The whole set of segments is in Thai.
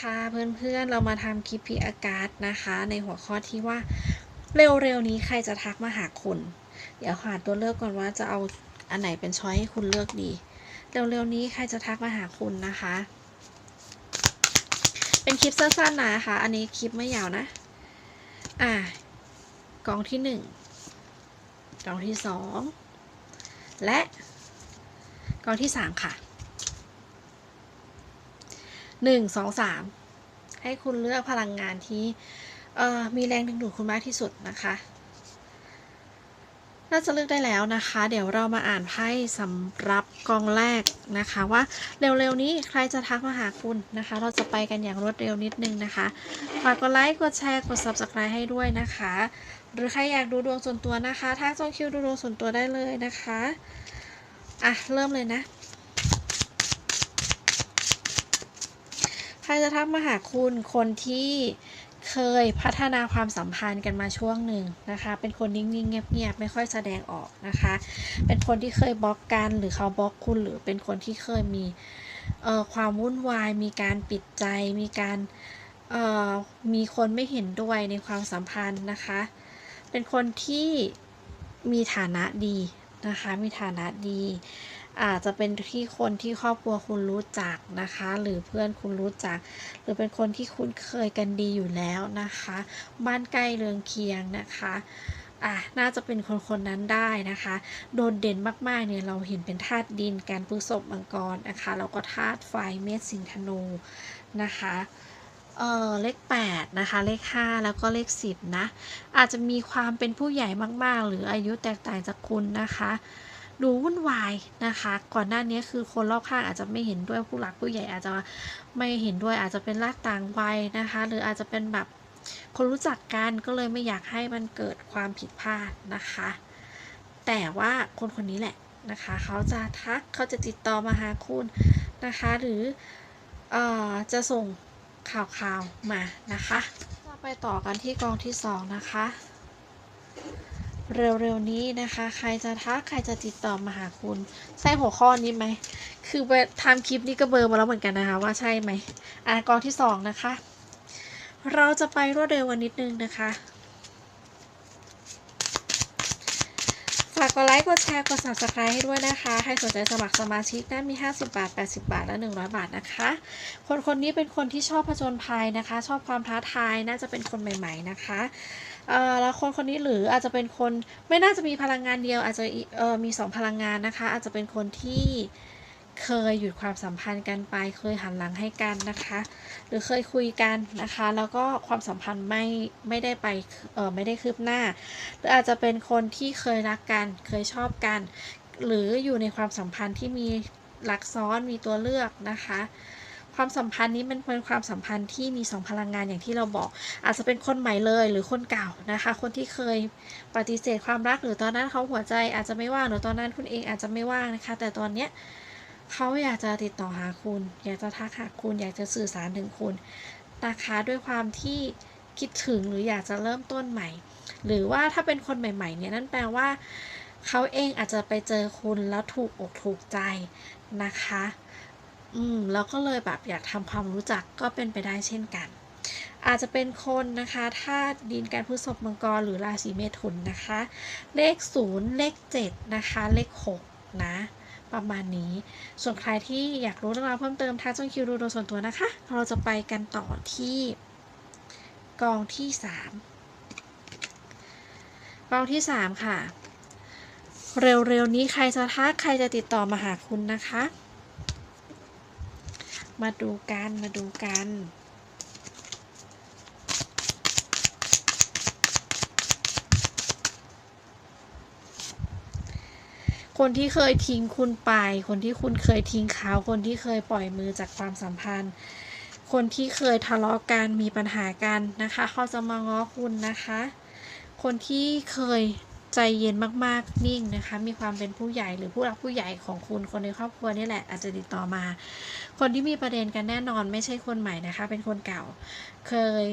ค่ะเพื่อนๆ เรามาทำคลิปพีอากาศนะคะ ในหัวข้อที่ว่าเร็วๆนี้ใครจะทักมาหาคุณ เดี๋ยวหาตัวเลือกก่อนว่าจะเอาอันไหนเป็นช้อยให้คุณเลือกดี เร็วๆนี้ใครจะทักมาหาคุณนะคะ เป็นคลิปสั้นๆนะคะ อันนี้คลิปไม่ยาวนะ อะกองที่หนึ่งกองที่สองและกองที่สามค่ะ หนึ่งสองสามให้คุณเลือกพลังงานที่มีแรงดึงดูดคุณมากที่สุดนะคะ น่าจะเลือกได้แล้วนะคะ เดี๋ยวเรามาอ่านไพ่สำหรับกองแรกนะคะ ว่าเร็วๆนี้ใครจะทักมาหาคุณนะคะ เราจะไปกันอย่างรวดเร็วนิดนึงนะคะ ฝากกดไลค์กดแชร์กด subscribe ให้ด้วยนะคะ หรือใครอยากดูดวงส่วนตัวนะคะทักจองคิวดูดวงส่วนตัวได้เลยนะคะอะเริ่มเลยนะ ใค รจะทักมาหาคุณคนที่เคยพัฒนาความสัมพันธ์กันมาช่วงหนึ่งนะคะ เป็นคนนิ่งๆเงียบๆไม่ค่อยแสดงออกนะคะ เป็นคนที่เคยบล็อกกันหรือเขาบล็อกคุณหรือเป็นคนที่เคยมีความวุ่นวาย มีการปิดใจ มีการมีคนไม่เห็นด้วยในความสัมพันธ์นะคะ เป็นคนที่มีฐานะดีนะคะ มีฐานะดี อาจจะเป็นที่คนที่ครอบครัวคุณรู้จักนะคะ หรือเพื่อนคุณรู้จัก หรือเป็นคนที่คุณเคยกันดีอยู่แล้วนะคะ บ้านใกล้เรือนเคียงนะคะอะน่าจะเป็นคนคนนั้นได้นะคะ โดดเด่นมากๆเนี่ยเราเห็นเป็นธาตุดินการพฤษภมังกรนะคะแล้วก็ธาตุไฟเมษสิงห์ธนูนะคะเออเลข8นะคะเลข 5 แล้วก็เลข 10 นะ อาจจะมีความเป็นผู้ใหญ่มากๆ หรืออายุแตกต่างจากคุณนะคะ ดูวุ่นวายนะคะ ก่อนหน้านี้คือคนรอบข้างอาจจะไม่เห็นด้วยผู้หลักผู้ใหญ่อาจจะไม่เห็นด้วยอาจจะเป็นลากต่างวัยนะคะ หรืออาจจะเป็นแบบคนรู้จักกันก็เลยไม่อยากให้มันเกิดความผิดพลาดนะคะ แต่ว่าคนคนนี้แหละนะคะ เขาจะทักเขาจะติดต่อมาหาคุณนะคะ หรือออจะส่งข่าวข่าวมานะคะ ไปต่อกันที่กองที่สองนะคะ เร็วๆนี้นะคะ ใครจะทักใครจะติดต่อมาหาคุณ ใช่หัวข้อนี้ไหม คือไปทำคลิปนี้ก็เบอร์มาแล้วเหมือนกันนะคะ ว่าใช่ไหมอะกองที่สองนะคะ เราจะไปรวดเร็วกันนิดนึงนะคะฝากกดไลค์กดแชร์กด subscribe ให้ด้วยนะคะ ใครสนใจสมัครสมาชิกนะมี 50 บาท 80 บาท และ 100 บาทนะคะ คนคนนี้เป็นคนที่ชอบผจญภัยนะคะ ชอบความท้าทายน่าจะเป็นคนใหม่ ๆ นะคะ ล้วคนคนนี้หรืออาจจะเป็นคนไม่น่าจะมีพลังงานเดียว อาจจะเอ่อมีสองพลังงานนะคะ อาจจะเป็นคนที่เคยหยุดความสัมพันธ์กันไป เคยหันหลังให้กันนะคะ หรือเคยคุยกันนะคะ แล้วก็ความสัมพันธ์ไม่ไม่ได้ไปเออไม่ได้คืบหน้า หรืออาจจะเป็นคนที่เคยรักกัน เคยชอบกัน หรืออยู่ในความสัมพันธ์ที่มีรักซ้อนมีตัวเลือกนะคะ ความสัมพันธ์นี้มันเป็นความสัมพันธ์ที่มีสองพลังงานอย่างที่เราบอก อาจจะเป็นคนใหม่เลยหรือคนเก่านะคะ คนที่เคยปฏิเสธความรักหรือตอนนั้นเขาหัวใจอาจจะไม่ว่างหรือตอนนั้นคุณเองอาจจะไม่ว่างนะคะ แต่ตอนเนี้ยเขาอยากจะติดต่อหาคุณ อยากจะทักหาคุณ อยากจะสื่อสารถึงคุณนะคะด้วยความที่คิดถึงหรืออยากจะเริ่มต้นใหม่ หรือว่าถ้าเป็นคนใหม่ ๆ เนี่ยนั่นแปลว่าเขาเองอาจจะไปเจอคุณแล้วถูกอกถูกใจนะคะ อืมแล้วก็เลยแบบอยากทำความรู้จักก็เป็นไปได้เช่นกัน อาจจะเป็นคนนะคะธาตุดินการพฤษภมังกรหรือราศีเมถุนนะคะ เลข 0 เลข 7 นะคะ เลข 6 นะ ประมาณนี้ ส่วนใครที่อยากรู้เรื่องราวเพิ่มเติมทักจองคิวดูโดยส่วนตัวนะคะ เราจะไปกันต่อที่กองที่ 3 กองที่ 3 ค่ะ เร็วๆนี้ใครจะทักใครจะติดต่อมาหาคุณนะคะ มาดูกัน มาดูกัน คนที่เคยทิ้งคุณไป คนที่คุณเคยทิ้งเขา คนที่เคยปล่อยมือจากความสัมพันธ์ คนที่เคยทะเลาะกัน มีปัญหากันนะคะ เขาจะมาง้อคุณนะคะ คนที่เคย ใจเย็นมากๆ นิ่งนะคะ มีความเป็นผู้ใหญ่หรือผู้รักผู้ใหญ่ของคุณคนในครอบครัวนี่แหละ อาจจะติดต่อมา คนที่มีประเด็นกันแน่นอนไม่ใช่คนใหม่นะคะ เป็นคนเก่า เคย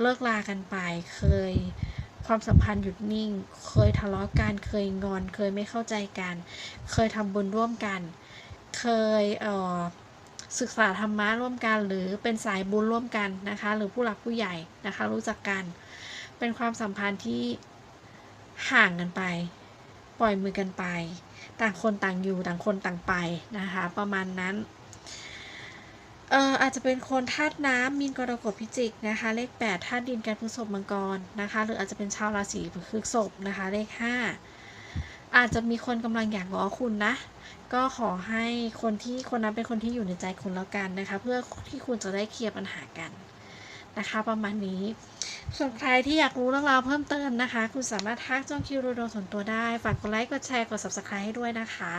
เลิกลากันไป เคยความสัมพันธ์หยุดนิ่ง เคยทะเลาะกัน เคยงอน เคยไม่เข้าใจกัน เคยทำบุญร่วมกัน เคยเอ่อศึกษาธรรมะร่วมกันหรือเป็นสายบุญร่วมกันนะคะ หรือผู้หลักผู้ใหญ่นะคะ รู้จักกัน เป็นความสัมพันธ์ที่ ห่างกันไป ปล่อยมือกันไป ต่างคนต่างอยู่ต่างคนต่างไปนะคะ ประมาณนั้นเอ่ออาจจะเป็นคนธาตุน้ำมีนกรกฎพิจิกนะคะ เลข8ธาตุดินการพฤษภมังกรนะคะ หรืออาจจะเป็นชาวราศีพฤษภนะคะ เลข 5 อาจจะมีคนกำลังอยากง้อคุณนะ ก็ขอให้คนที่คนนั้นเป็นคนที่อยู่ในใจคุณแล้วกันนะคะ เพื่อที่คุณจะได้เคลียร์ปัญหากัน นะคะ ประมาณนี้ ส่วนใครที่อยากรู้เรื่องราวเพิ่มเติมนะคะ คุณสามารถทักจ้องคิวโดยส่วนตัวได้ ฝากกดไลค์กดแชร์กด subscribe ให้ด้วยนะคะ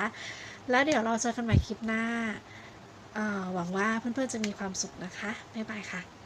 แล้วเดี๋ยวเราเจอกันใหม่คลิปหน้าหวังว่าเพื่อนๆจะมีความสุขนะคะบ๊ายบายค่ะ